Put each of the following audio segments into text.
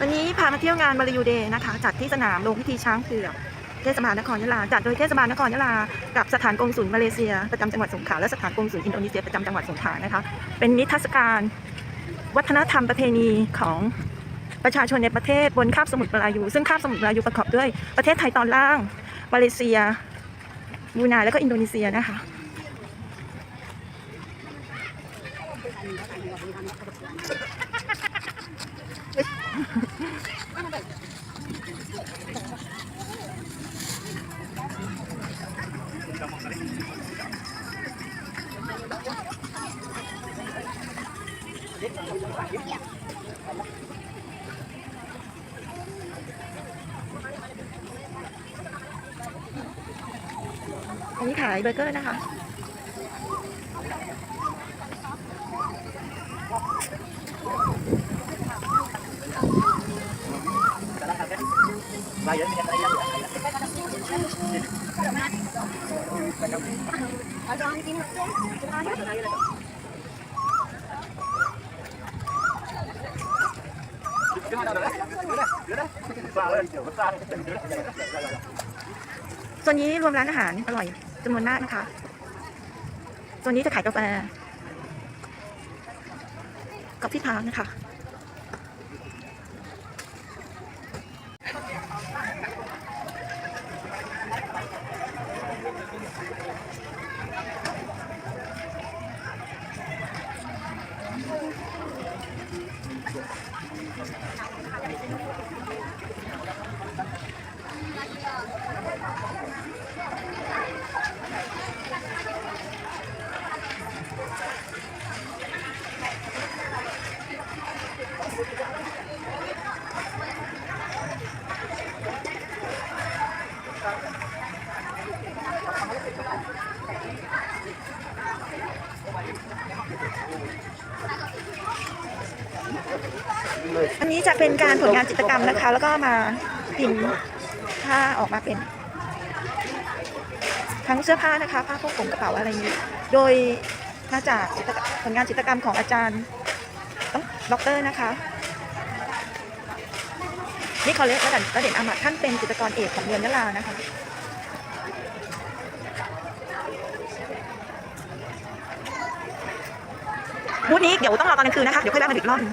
วันนี้พามาเที่ยวงานมาลายูเดย์นะคะจัดที่สนามโรงพิธีช้างเผือกเทศบาลนครยะลาจัดโดยเทศบาลนครยะลากับสถานกงสุลมาเลเซีย ประจำจังหวัดสงขลาและสถานกงสุลอินโดนีเซียประจำจังหวัดสงขลานะคะ เป็นนิทรรศการวัฒนธรรมประเพณีของประชาชนในประเทศบนคาบสมุทรมาลายูซึ่งคาบสมุทรมาลายูประกอบด้วยประเทศไทยตอนล่าง มาเลเซียบรูไนและก็อินโดนีเซียนะคะ อันนี้ขายเบอร์เกอร์นะคะ ส่วนนี้รวมร้านอาหารอร่อยจำนวนมากนะคะ ส่วนนี้จะขายกาแฟกับพี่พาวนะคะ よかった。 อันนี้จะเป็นการผลงานจิตรกรรมนะคะ แล้วก็มาพิมพ์ผ้าออกมาเป็น ทั้งเสื้อผ้านะคะผ้าพวกผมกระเป๋าอะไรนี้ โดยมาจากผลงานจิตรกรรมของอาจารย์ด็อกเตอร์นะคะนี่เขาเรียกระดับระเด็นอามาตท่านเป็นจิตรกรเอกของเมืองยะลานะคะบูธนี้เดี๋ยวต้องรอตอนกลางคืนนะคะ เดี๋ยวค่อยแวะมาดูอีกรอบหนึง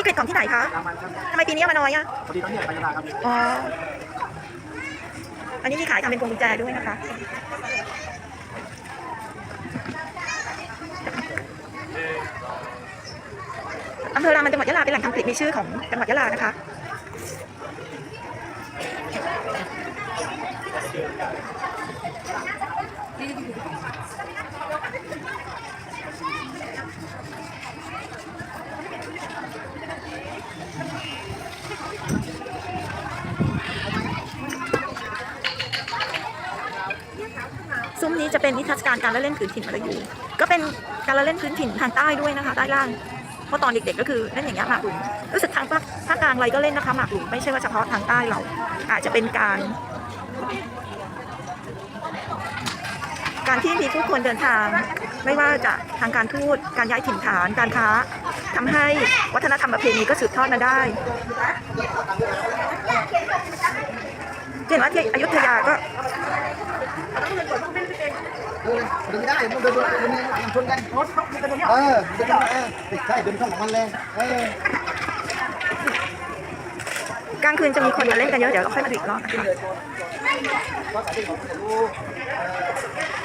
นี้เกล็ดของที่ไหนคะทำไมปีนี้เอามาน้อยอะพอดีตอนนี้ไปยาลาครับอ๋อ อันนี้มีขายทำเป็นพวงกุญแจด้วยนะคะ อำเภอรามันจังหวัดยะลาเป็นแหล่งทำผลิตมีชื่อของจังหวัดยะลานะคะซุ้ม นี้จะเป็นนิทรรศการการละเล่นพื้นถิ่นมาลายูก็เป็นการละเล่นพื้นถิ่นทางใต้ด้วยนะคะใต้ล่างเพราะตอนเด็กๆก็คือเล่นอย่างเงี้ยหมากหลุมรู้สึกทางภาคภาคกลางอะไรก็เล่นนะคะหมากหลุมไม่ใช่ว่าเฉพาะทางใต้เรา อาจจะเป็นการ การที่มีผู้คนเดินทาง ไม่ว่าจะทางการทูตการย้ายถิ่นฐานการค้าทำให้วัฒนธรรมประเพณีก็สืบทอดมาได้เห็นว่าที่อยุธยาก็ เดินไม่ได้มันเดินเดินเดินเดินชนกันรถเดินเออเดินเออใช่เดินเข้าของมันแรงเออกลางคืนจะมีคนมาเล่นกันเยอะเดี๋ยวเราค่อยมาดูอีกรอบนะคะ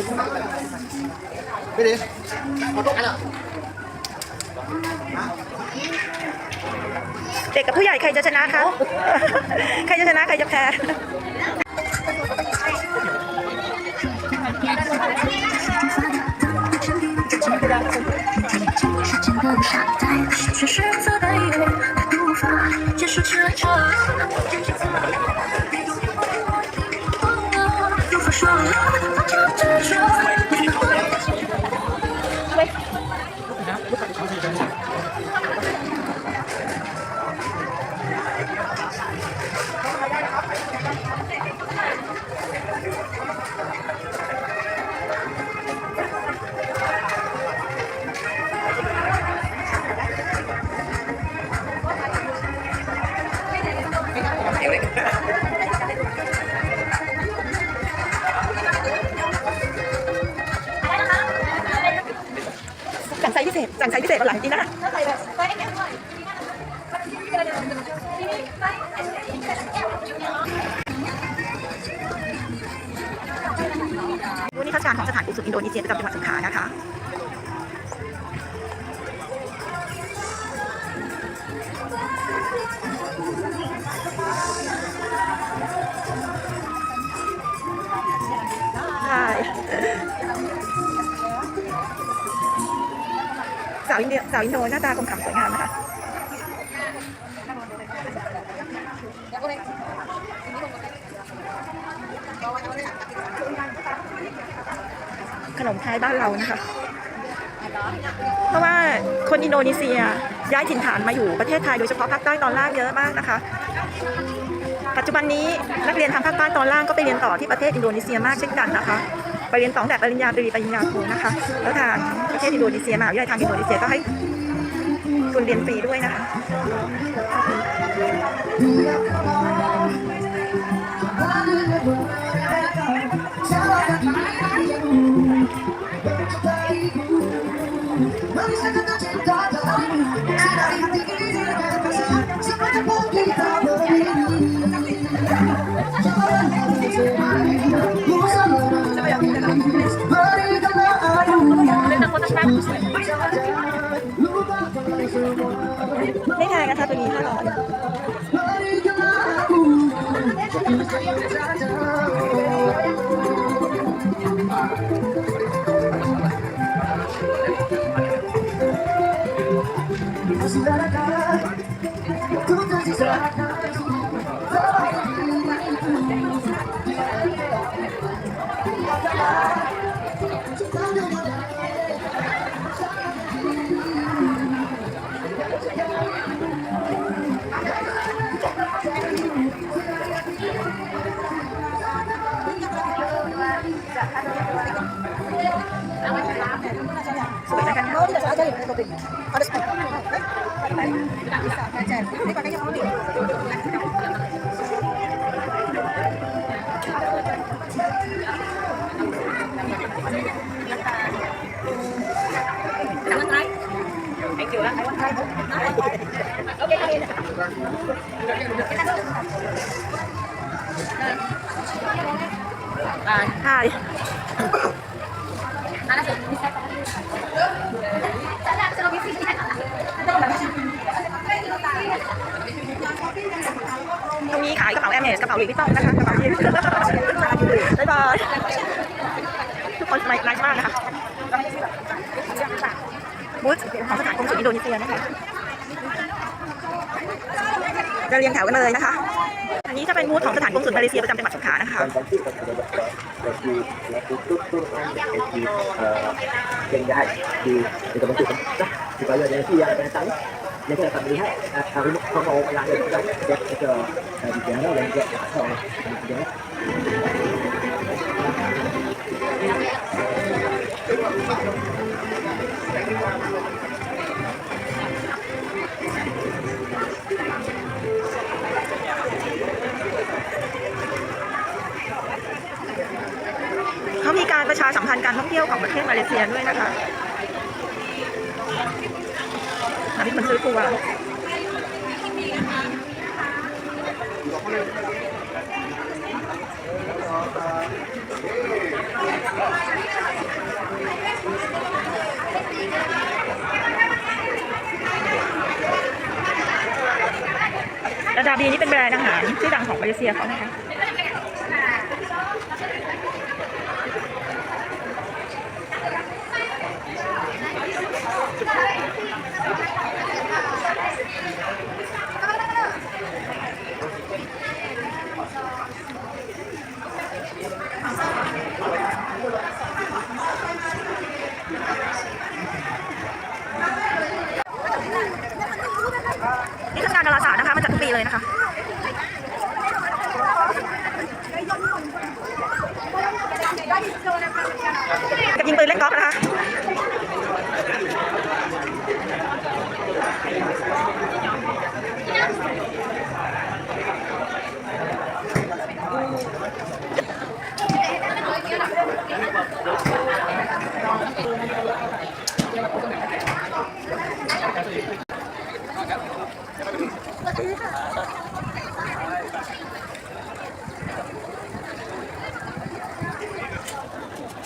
พี่ดิเด็กกับผู้ใหญ่ใครจะชนะคะใครจะชนะใครจะแพ้说。放着执着。 สั่งไซส์พิเศษสั่งไซส์พิเศษวันหลังจีน่าวันนี้ทัศการของสถานกุศุลอินโดนีเซียประจำจังหวัดสงขลานะคะ สาวอินเดียสาวอินโดหน้าตาคมขำสวยงามนะคะขนมไทยบ้านเรานะคะ เพราะว่าคนอินโดนีเซียย้ายถิ่นฐานมาอยู่ประเทศไทยโดยเฉพาะภาคใต้ตอนล่างเยอะมากนะคะ ปัจจุบันนี้นักเรียนทางภาคใต้ตอนล่างก็ไปเรียนต่อที่ประเทศอินโดนีเซียมากเช่นกันนะคะ ปเรียนต่อแบบปริญญาตรีปริญญาโทนะคะ แล้วทางประเทศอินโดนีเซียมาวิทยาลัยทางอินโดนีเซียก็ให้ทุนเรียนฟรีด้วยนะคะไม่แพงนะคะ ตัว นะคะใช่ ตรงนี้ขายกระเป๋าแอร์เมสกระเป๋าหลุยส์วิตตองนะคะกระเป๋ายีนบ๊ายบายทุกคนไนส์มากนะคะบูธของสถานกงสุลอินโดนีเซียนะคะจะเรียงแถวกันเลยนะคะ นนี้จะเป็นบูธของสถานกงสุลมาเลเซียประจำจังหวัดสงขลานะคะ bagi laku tutur di uh, yang jahat di di tempat itu dah supaya nanti yang akan datang nanti akan melihat uh, rumah rumah orang lain juga dia kita uh, di sana dan juga tahu การประชาสัมพันธ์การท่องเที่ยวของประเทศมาเลเซียด้วยนะคะนี่มันซื้อตัวระดาบีนี่เป็นแบรนด์อาหารที่ดังของมาเลเซียเขานะคะ ยิงปืนเล่นกอล์ฟนะคะ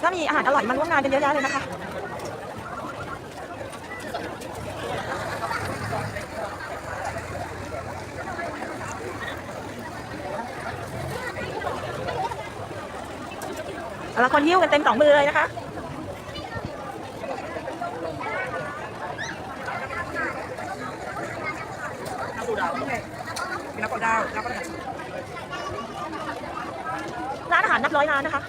ก็มีอาหารอร่อยมาร่วมงานกันเยอะแยะเลยนะคะแต่ละคนยิ้วกันเต็มสองมือเลยนะคะร้านอาหารนับร้อยร้านนะคะ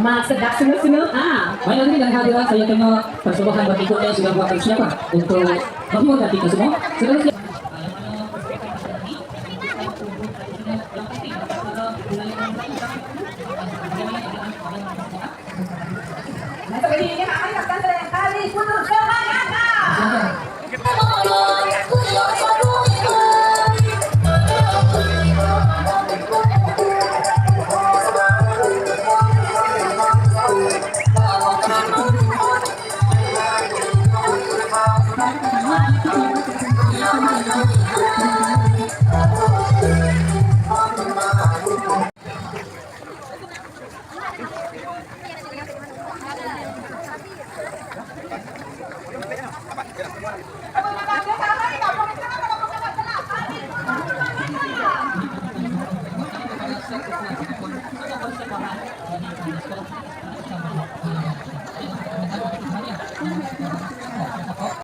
Nama sedap semua semua. Ah, banyak lagi dan hadirah saya tengok persembahan berikutnya sudah buat persiapan untuk menghormati kita semua. Sekarang